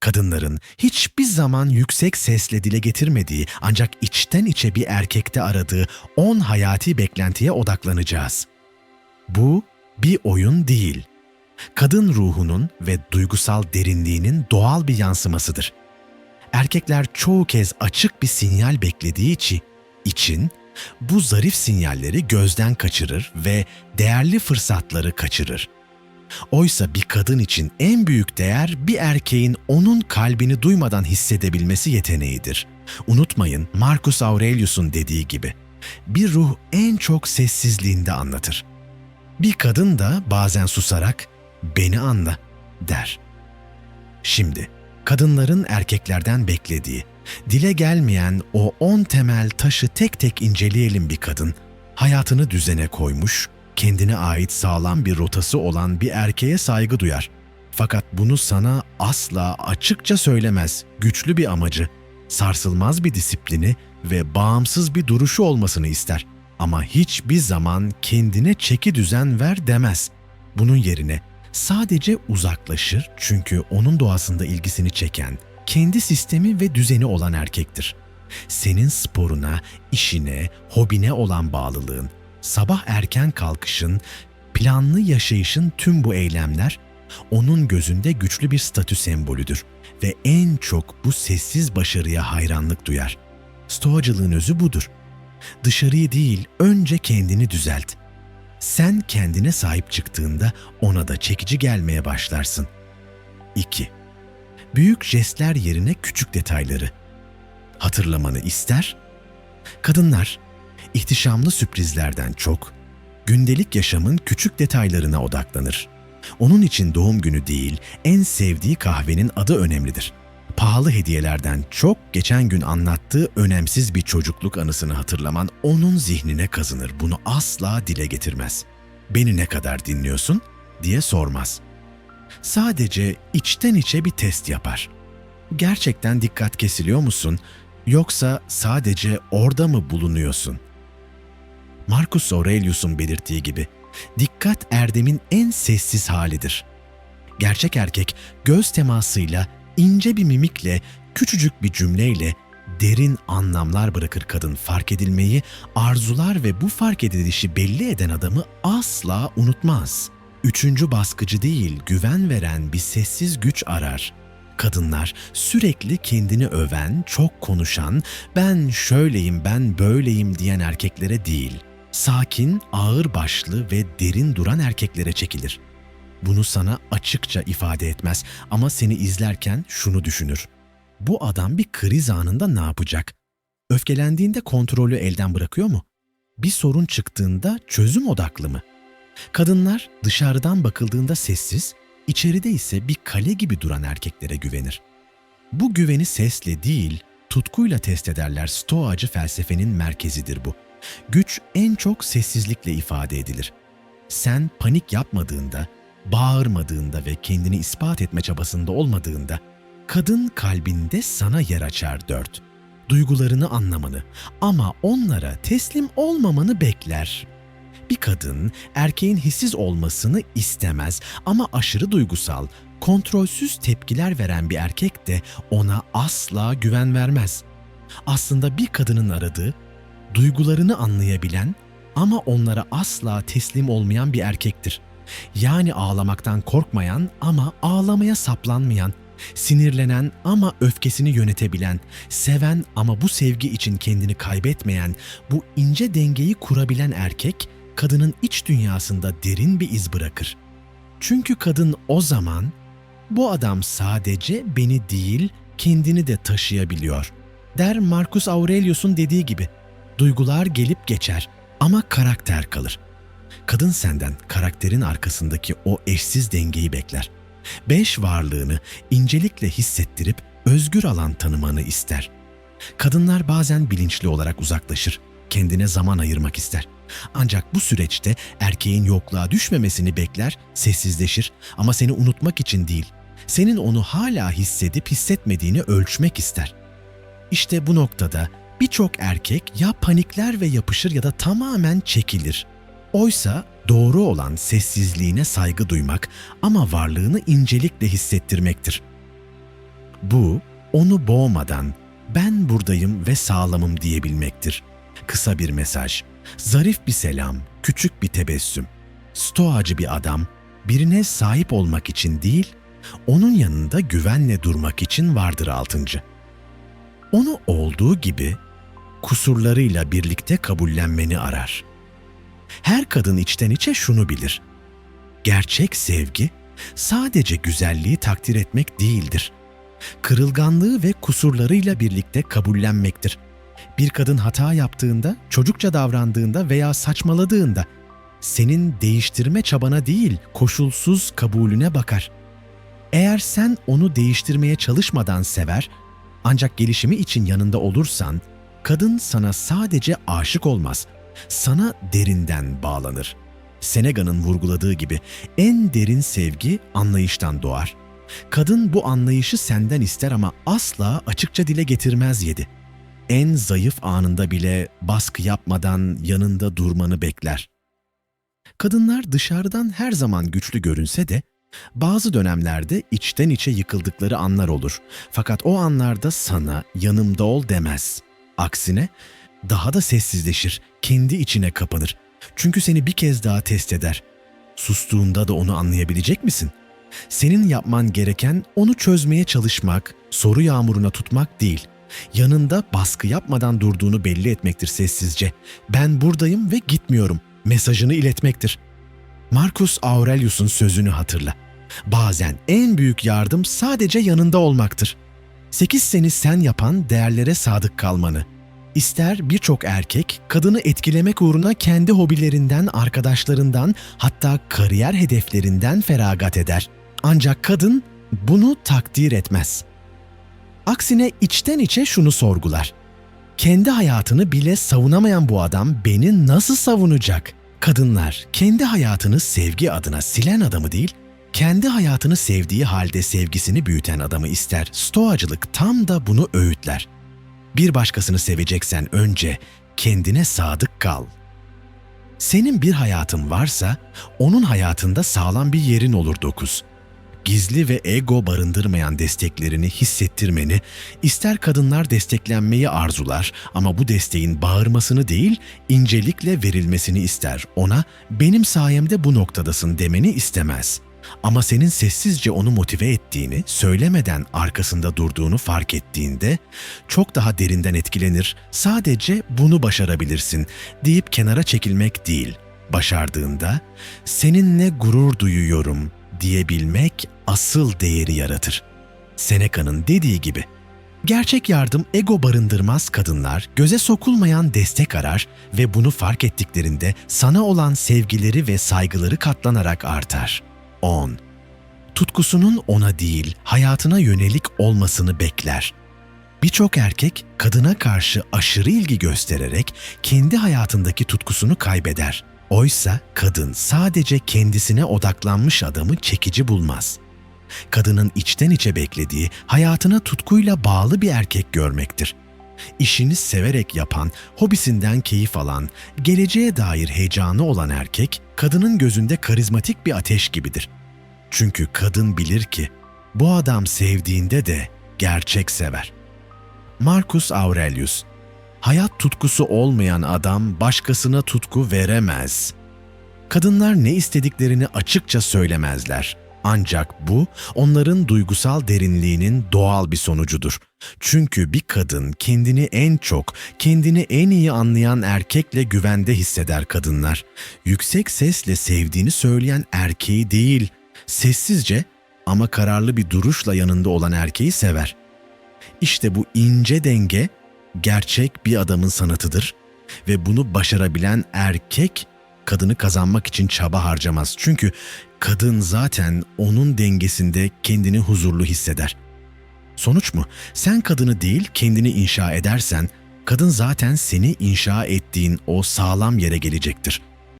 Kadınların hiçbir zaman yüksek sesle dile getirmediği ancak içten içe bir erkekte aradığı 10 hayati beklentiye odaklanacağız. Bu bir oyun değil. Kadın ruhunun ve duygusal derinliğinin doğal bir yansımasıdır. Erkekler çoğu kez açık bir sinyal beklediği için, için bu zarif sinyalleri gözden kaçırır ve değerli fırsatları kaçırır. Oysa bir kadın için en büyük değer bir erkeğin onun kalbini duymadan hissedebilmesi yeteneğidir. Unutmayın Marcus Aurelius'un dediği gibi, bir ruh en çok sessizliğinde anlatır. Bir kadın da bazen susarak beni anla der. Şimdi kadınların erkeklerden beklediği, dile gelmeyen o on temel taşı tek tek inceleyelim bir kadın. Hayatını düzene koymuş, kendine ait sağlam bir rotası olan bir erkeğe saygı duyar. Fakat bunu sana asla açıkça söylemez, güçlü bir amacı, sarsılmaz bir disiplini ve bağımsız bir duruşu olmasını ister. Ama hiçbir zaman kendine çeki düzen ver demez. Bunun yerine sadece uzaklaşır çünkü onun doğasında ilgisini çeken, kendi sistemi ve düzeni olan erkektir. Senin sporuna, işine, hobine olan bağlılığın, sabah erken kalkışın, planlı yaşayışın tüm bu eylemler onun gözünde güçlü bir statü sembolüdür ve en çok bu sessiz başarıya hayranlık duyar. Stoacılığın özü budur. Dışarıyı değil, önce kendini düzelt. Sen kendine sahip çıktığında ona da çekici gelmeye başlarsın. 2. Büyük jestler yerine küçük detayları. Hatırlamanı ister. Kadınlar ihtişamlı sürprizlerden çok gündelik yaşamın küçük detaylarına odaklanır. Onun için doğum günü değil, en sevdiği kahvenin adı önemlidir. Pahalı hediyelerden çok geçen gün anlattığı önemsiz bir çocukluk anısını hatırlaman onun zihnine kazınır. Bunu asla dile getirmez. Beni ne kadar dinliyorsun diye sormaz. Sadece içten içe bir test yapar. Gerçekten dikkat kesiliyor musun yoksa sadece orada mı bulunuyorsun? Marcus Aurelius'un belirttiği gibi dikkat erdemin en sessiz halidir. Gerçek erkek göz temasıyla, ince bir mimikle, küçücük bir cümleyle derin anlamlar bırakır kadın fark edilmeyi, arzular ve bu fark edilişi belli eden adamı asla unutmaz. Üçüncü baskıcı değil, güven veren bir sessiz güç arar. Kadınlar sürekli kendini öven, çok konuşan, ben şöyleyim, ben böyleyim diyen erkeklere değil, sakin, ağır başlı ve derin duran erkeklere çekilir. Bunu sana açıkça ifade etmez ama seni izlerken şunu düşünür. Bu adam bir kriz anında ne yapacak? Öfkelendiğinde kontrolü elden bırakıyor mu? Bir sorun çıktığında çözüm odaklı mı? Kadınlar dışarıdan bakıldığında sessiz, içeride ise bir kale gibi duran erkeklere güvenir. Bu güveni sesle değil, tutkuyla test ederler. Stoacı felsefenin merkezidir bu. Güç en çok sessizlikle ifade edilir. Sen panik yapmadığında, bağırmadığında ve kendini ispat etme çabasında olmadığında, kadın kalbinde sana yer açar dört. Duygularını anlamanı ama onlara teslim olmamanı bekler. Bir kadın erkeğin hissiz olmasını istemez ama aşırı duygusal, kontrolsüz tepkiler veren bir erkek de ona asla güven vermez. Aslında bir kadının aradığı duygularını anlayabilen ama onlara asla teslim olmayan bir erkektir. Yani ağlamaktan korkmayan ama ağlamaya saplanmayan, sinirlenen ama öfkesini yönetebilen, seven ama bu sevgi için kendini kaybetmeyen, bu ince dengeyi kurabilen erkek, kadının iç dünyasında derin bir iz bırakır. Çünkü kadın o zaman, bu adam sadece beni değil, kendini de taşıyabiliyor. Der Marcus Aurelius'un dediği gibi, duygular gelip geçer ama karakter kalır. Kadın senden karakterin arkasındaki o eşsiz dengeyi bekler. Beş varlığını incelikle hissettirip özgür alan tanımanı ister. Kadınlar bazen bilinçli olarak uzaklaşır, kendine zaman ayırmak ister. Ancak bu süreçte erkeğin yokluğa düşmemesini bekler, sessizleşir ama seni unutmak için değil, senin onu hala hissedip hissetmediğini ölçmek ister. İşte bu noktada birçok erkek ya panikler ve yapışır ya da tamamen çekilir. Oysa doğru olan sessizliğine saygı duymak ama varlığını incelikle hissettirmektir. Bu, onu boğmadan ben buradayım ve sağlamım diyebilmektir. Kısa bir mesaj, zarif bir selam, küçük bir tebessüm. Stoacı bir adam, birine sahip olmak için değil, onun yanında güvenle durmak için vardır altıncı. Onu olduğu gibi kusurlarıyla birlikte kabullenmeni arar. Her kadın içten içe şunu bilir. Gerçek sevgi sadece güzelliği takdir etmek değildir. Kırılganlığı ve kusurlarıyla birlikte kabullenmektir. Bir kadın hata yaptığında, çocukça davrandığında veya saçmaladığında senin değiştirme çabana değil, koşulsuz kabulüne bakar. Eğer sen onu değiştirmeye çalışmadan sever, ancak gelişimi için yanında olursan, kadın sana sadece aşık olmaz, sana derinden bağlanır. Senega'nın vurguladığı gibi en derin sevgi anlayıştan doğar. Kadın bu anlayışı senden ister ama asla açıkça dile getirmez yedi. En zayıf anında bile baskı yapmadan yanında durmanı bekler. Kadınlar dışarıdan her zaman güçlü görünse de bazı dönemlerde içten içe yıkıldıkları anlar olur. Fakat o anlarda sana yanımda ol demez. Aksine daha da sessizleşir, kendi içine kapanır. Çünkü seni bir kez daha test eder. Sustuğunda da onu anlayabilecek misin? Senin yapman gereken onu çözmeye çalışmak, soru yağmuruna tutmak değil. Yanında baskı yapmadan durduğunu belli etmektir sessizce. Ben buradayım ve gitmiyorum mesajını iletmektir. Marcus Aurelius'un sözünü hatırla. Bazen en büyük yardım sadece yanında olmaktır. Sekiz seni sen yapan değerlere sadık kalmanı. İster birçok erkek kadını etkilemek uğruna kendi hobilerinden, arkadaşlarından hatta kariyer hedeflerinden feragat eder. Ancak kadın bunu takdir etmez. Aksine içten içe şunu sorgular. Kendi hayatını bile savunamayan bu adam beni nasıl savunacak? Kadınlar kendi hayatını sevgi adına silen adamı değil, kendi hayatını sevdiği halde sevgisini büyüten adamı ister. Stoacılık tam da bunu öğütler. Bir başkasını seveceksen önce kendine sadık kal. Senin bir hayatın varsa onun hayatında sağlam bir yerin olur dokuz. Gizli ve ego barındırmayan desteklerini hissettirmeni, ister kadınlar desteklenmeyi arzular ama bu desteğin bağırmasını değil, incelikle verilmesini ister. Ona benim sayemde bu noktadasın demeni istemez.'' Ama senin sessizce onu motive ettiğini, söylemeden arkasında durduğunu fark ettiğinde çok daha derinden etkilenir. Sadece bunu başarabilirsin deyip kenara çekilmek değil. Başardığında seninle gurur duyuyorum diyebilmek asıl değeri yaratır. Seneca'nın dediği gibi Gerçek yardım ego barındırmaz kadınlar göze sokulmayan destek arar ve bunu fark ettiklerinde sana olan sevgileri ve saygıları katlanarak artar.'' 10. Tutkusunun ona değil, hayatına yönelik olmasını bekler. Birçok erkek kadına karşı aşırı ilgi göstererek kendi hayatındaki tutkusunu kaybeder. Oysa kadın sadece kendisine odaklanmış adamı çekici bulmaz. Kadının içten içe beklediği hayatına tutkuyla bağlı bir erkek görmektir. İşini severek yapan, hobisinden keyif alan, geleceğe dair heyecanı olan erkek, kadının gözünde karizmatik bir ateş gibidir. Çünkü kadın bilir ki bu adam sevdiğinde de gerçek sever. Marcus Aurelius Hayat tutkusu olmayan adam başkasına tutku veremez. Kadınlar ne istediklerini açıkça söylemezler. Ancak bu onların duygusal derinliğinin doğal bir sonucudur. Çünkü bir kadın kendini en çok, kendini en iyi anlayan erkekle güvende hisseder kadınlar. Yüksek sesle sevdiğini söyleyen erkeği değil, sessizce ama kararlı bir duruşla yanında olan erkeği sever. İşte bu ince denge gerçek bir adamın sanatıdır ve bunu başarabilen erkek kadını kazanmak için çaba harcamaz. Çünkü kadın zaten onun dengesinde kendini huzurlu hisseder. Sonuç mu? Sen kadını değil kendini inşa edersen kadın zaten seni inşa ettiğin o sağlam yere gelecektir.